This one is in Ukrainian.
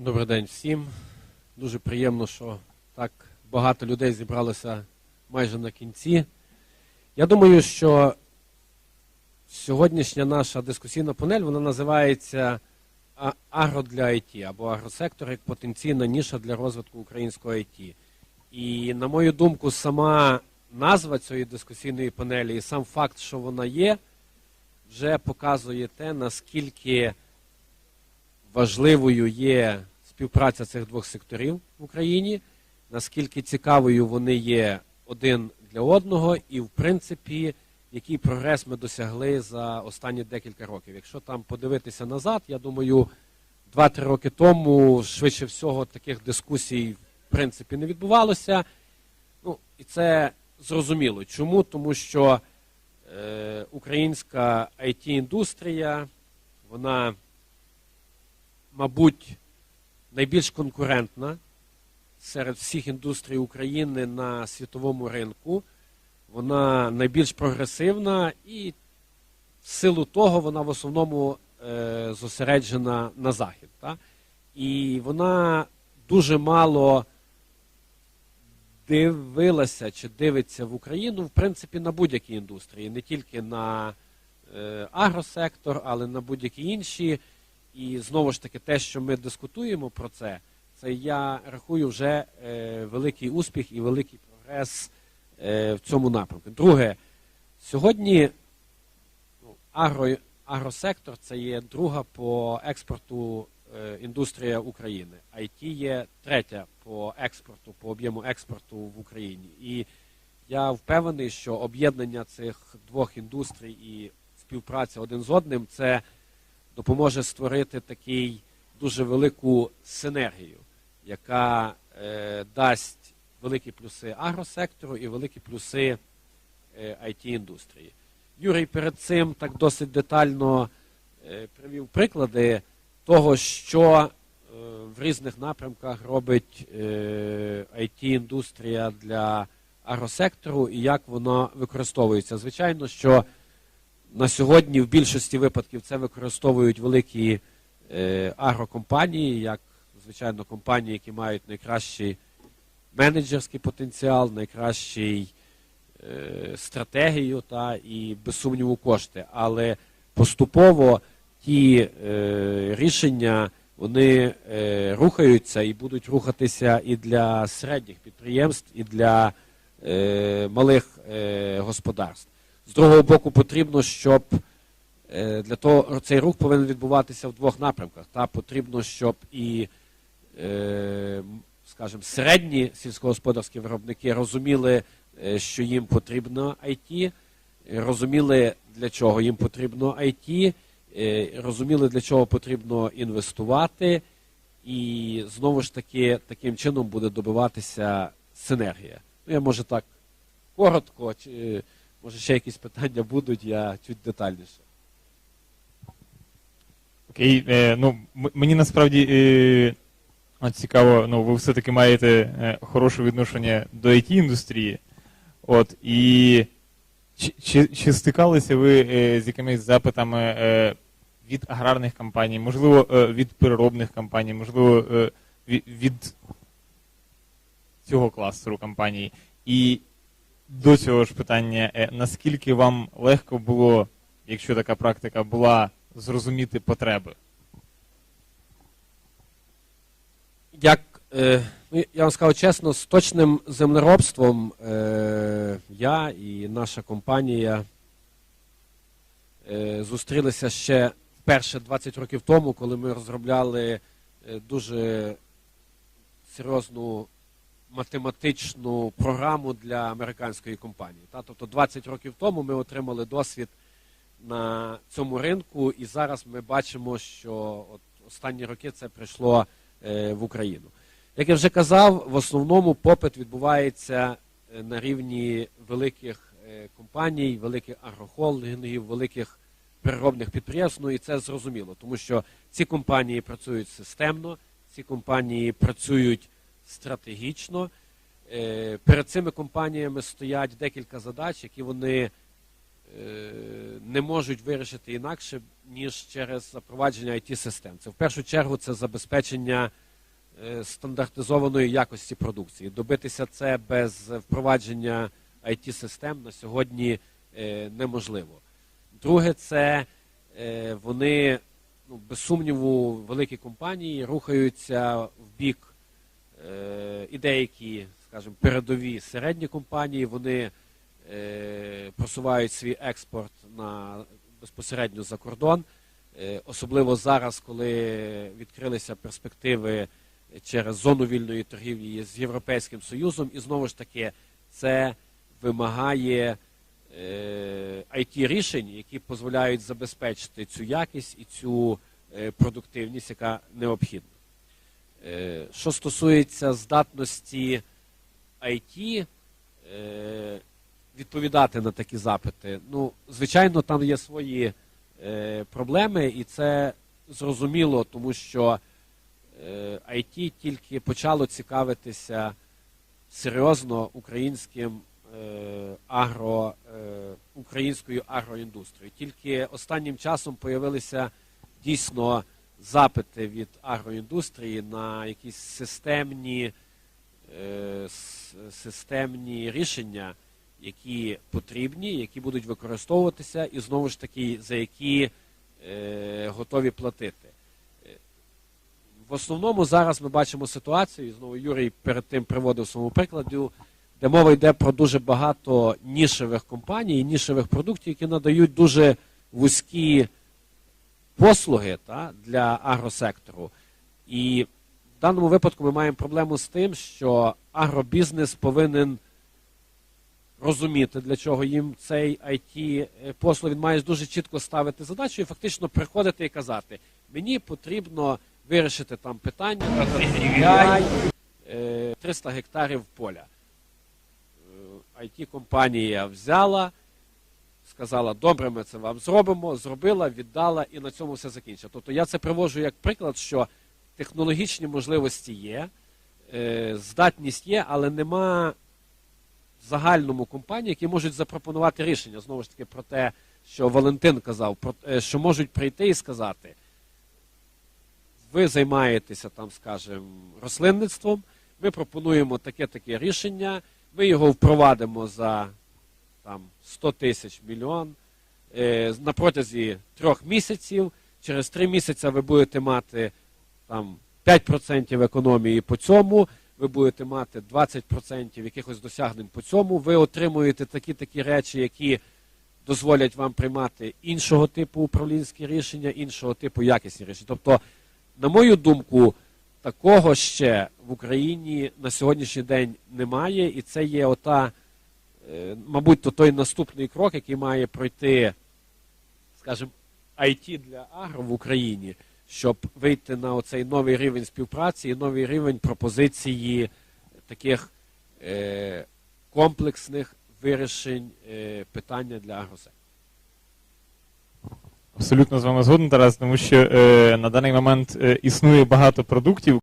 Добрий день всім. Дуже приємно, що так багато людей зібралося майже на кінці. Я думаю, що сьогоднішня наша дискусійна панель вона називається Агро для IT або агросектор як потенційна ніша для розвитку українського IT. І, на мою думку, сама назва цієї дискусійної панелі і сам факт, що вона є, вже показує те, наскільки важливою є співпраця цих двох секторів в Україні, наскільки цікавою вони є один для одного, і в принципі, який прогрес ми досягли за останні декілька років. Якщо там подивитися назад, я думаю, 2-3 роки тому швидше всього таких дискусій в принципі не відбувалося. Ну, і це зрозуміло. Чому? Тому що е, українська IT-індустрія, вона мабуть, найбільш конкурентна серед всіх індустрій України на світовому ринку. Вона найбільш прогресивна і в силу того вона в основному е, зосереджена на захід. Та? І вона дуже мало дивилася чи дивиться в Україну, в принципі, на будь-які індустрії, не тільки на е, агросектор, але на будь-які інші. І знову ж таки, те, що ми дискутуємо про це, це я рахую вже е, великий успіх і великий прогрес е, в цьому напрямку. Друге, сьогодні ну, агро, агросектор це є друга по експорту е, індустрія України. IT є третя по експорту, по об'єму експорту в Україні. І я впевнений, що об'єднання цих двох індустрій і співпраця один з одним це допоможе створити такий дуже велику синергію, яка е, дасть великі плюси агросектору і великі плюси е, IT-індустрії. Юрій перед цим так досить детально е, привів приклади того, що е, в різних напрямках робить е, IT-індустрія для агросектору і як воно використовується. Звичайно, що на сьогодні в більшості випадків це використовують великі е, агрокомпанії, як звичайно компанії, які мають найкращий менеджерський потенціал, найкращий е, стратегію та і без сумніву кошти. Але поступово ті е, рішення вони е, рухаються і будуть рухатися і для середніх підприємств, і для е, малих е, господарств. З другого боку, потрібно, щоб е, для того цей рух повинен відбуватися в двох напрямках. Та потрібно, щоб і, е, скажімо, середні сільськогосподарські виробники розуміли, е, що їм потрібно IT, розуміли, для чого їм потрібно IT, розуміли, для чого потрібно інвестувати, і знову ж таки таким чином буде добиватися синергія. Ну, я може так коротко. Може, ще якісь питання будуть, я чуть детальніше. Окей, е, ну мені насправді е, цікаво, ну ви все-таки маєте е, хороше відношення до it індустрії. От і чи, чи, чи стикалися ви е, з якимись запитами е, від аграрних компаній, можливо, е, від переробних компаній, можливо, е, від, від цього кластеру компаній? І до цього ж питання, е, наскільки вам легко було, якщо така практика була, зрозуміти потреби? Як е, ну, я вам скажу чесно, з точним землеробством е, я і наша компанія е, зустрілися ще вперше 20 років тому, коли ми розробляли е, дуже серйозну математичну програму для американської компанії. Та? Тобто 20 років тому ми отримали досвід на цьому ринку, і зараз ми бачимо, що от останні роки це прийшло е, в Україну. Як я вже казав, в основному попит відбувається е, на рівні великих е, компаній, великих агрохолдингів, великих переробних підприємств. Ну і це зрозуміло, тому що ці компанії працюють системно, ці компанії працюють стратегічно. Е, Перед цими компаніями стоять декілька задач, які вони е, не можуть вирішити інакше, ніж через запровадження it систем Це в першу чергу це забезпечення е, стандартизованої якості продукції. Добитися це без впровадження IT-систем на сьогодні неможливо. Друге, це вони, ну, без сумніву, великі компанії рухаються в бік і деякі, скажімо, передові середні компанії, вони е, просувають свій експорт на безпосередньо за кордон. Е, Особливо зараз, коли відкрилися перспективи через зону вільної торгівлі з Європейським Союзом, і знову ж таки це вимагає е, it рішень, які дозволяють забезпечити цю якість і цю е, продуктивність, яка необхідна. Е, Що стосується здатності IT е, відповідати на такі запити, ну, звичайно, там є свої е, проблеми, і це зрозуміло, тому що IT тільки почало цікавитися серйозно українським агро, українською агроіндустрією. Тільки останнім часом появилися дійсно запити від агроіндустрії на якісь системні, е, системні рішення, які потрібні, які будуть використовуватися, і знову ж таки за які е, готові платити. В основному зараз ми бачимо ситуацію, і знову Юрій перед тим приводив своєму прикладі, де мова йде про дуже багато нішевих компаній, нішевих продуктів, які надають дуже вузькі послуги та, для агросектору. І в даному випадку ми маємо проблему з тим, що агробізнес повинен розуміти, для чого їм цей it послуг. Він має дуже чітко ставити задачу і фактично приходити і казати: мені потрібно вирішити там питання е, 300 гектарів поля. it компанія взяла, сказала, добре, ми це вам зробимо, зробила, віддала і на цьому все закінчила. Тобто я це привожу як приклад, що технологічні можливості є, е, здатність є, але нема в загальному компанії, які можуть запропонувати рішення. Знову ж таки, про те, що Валентин казав, е, що можуть прийти і сказати, ви займаєтеся там, скажімо, рослинництвом, ми пропонуємо таке-таке рішення, ми його впровадимо за там 100 тисяч мільйон е, на протязі трьох місяців. Через три місяці ви будете мати там 5% економії по цьому, ви будете мати 20% якихось досягнень по цьому, ви отримуєте такі такі речі, які дозволять вам приймати іншого типу управлінські рішення, іншого типу якісні рішення. Тобто, на мою думку, такого ще в Україні на сьогоднішній день немає, і це є ота, мабуть, то той наступний крок, який має пройти, скажімо, IT для агро в Україні, щоб вийти на оцей новий рівень співпраці і новий рівень пропозиції таких е, комплексних вирішень е, питання для агросектору. Абсолютно з вами згоден, Тарас, тому що е, на даний момент е, існує багато продуктів,